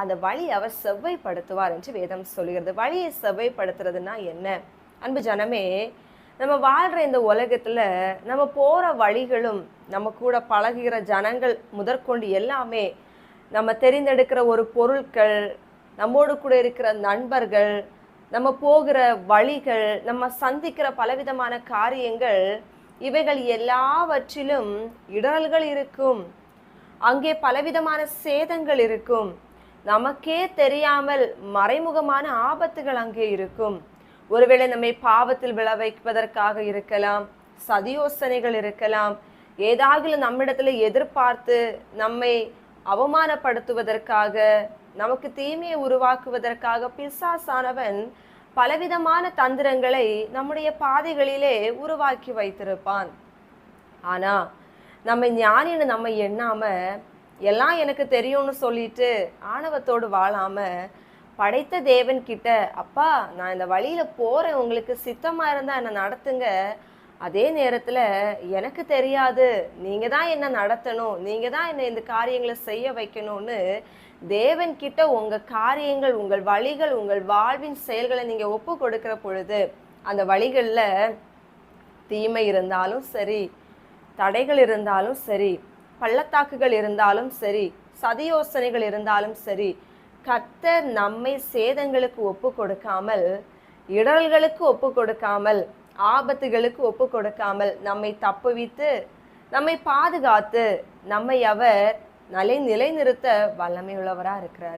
அந்த வழி அவர் செவ்வைப்படுத்துவார் என்று வேதம் சொல்கிறது. வழியை செவ்வைப்படுத்துறதுனா என்ன? அன்பு ஜனமே நம்ம வாழ்கிற இந்த உலகத்தில் நம்ம போகிற வழிகளும் நம்ம கூட பழகுகிற ஜனங்கள் முதற்கொண்டு எல்லாமே நம்ம தெரிந்தெடுக்கிற ஒரு பொருட்கள் நம்மோடு கூட இருக்கிற நண்பர்கள் நம்ம போகிற வழிகள் நம்ம சந்திக்கிற பலவிதமான காரியங்கள் இவைகள் எல்லாவற்றிலும் இடரல்கள் இருக்கும். அங்கே பலவிதமான சேதங்கள் இருக்கும். நமக்கே தெரியாமல் மறைமுகமான ஆபத்துகள் அங்கே இருக்கும். ஒருவேளை நம்மை பாவத்தில் விழ வைப்பதற்காக இருக்கலாம் சதியோசனைகள் இருக்கலாம் ஏதாவது நம்மிடத்துல எதிர்பார்த்து நம்மை அவமானப்படுத்துவதற்காக நமக்கு தீமையை உருவாக்குவதற்காக பிசாசானவன் பலவிதமான தந்திரங்களை நம்முடைய பாதைகளிலே உருவாக்கி வைத்திருப்பான். ஆனா நம்ம ஞானின்னு நம்ம எண்ணாம எல்லாம் எனக்கு தெரியும்னு சொல்லிட்டு ஆணவத்தோடு வாழாம படைத்த தேவன் கிட்ட அப்பா நான் இந்த வழியில போறேன். உங்களுக்கு சித்தமா இருந்தா என்ன நடத்துங்க? அதே நேரத்துல எனக்கு தெரியாது. நீங்க தான் என்ன நடத்தணும். நீங்க தான் என்ன இந்த காரியங்களை செய்ய வைக்கணும்னு தேவன் கிட்ட உங்க காரியங்கள் உங்கள் வழிகள் உங்கள் வாழ்வின் செயல்களை நீங்க ஒப்பு கொடுக்கிற பொழுது அந்த வழிகளில் தீமை இருந்தாலும் சரி தடைகள் இருந்தாலும் சரி பள்ளத்தாக்குகள் இருந்தாலும் சரி சதியோசனைகள் இருந்தாலும் சரி கர்த்தர் நம்மை சேதங்களுக்கு ஒப்பு கொடுக்காமல் இடர்களுக்கு ஒப்பு கொடுக்காமல் ஆபத்துகளுக்கு ஒப்பு கொடுக்காமல் நம்மை தப்புவித்து நம்மை பாதுகாத்து நம்மை அவர் நிலை நிலைநிறுத்த வல்லமை இருக்கிறார்.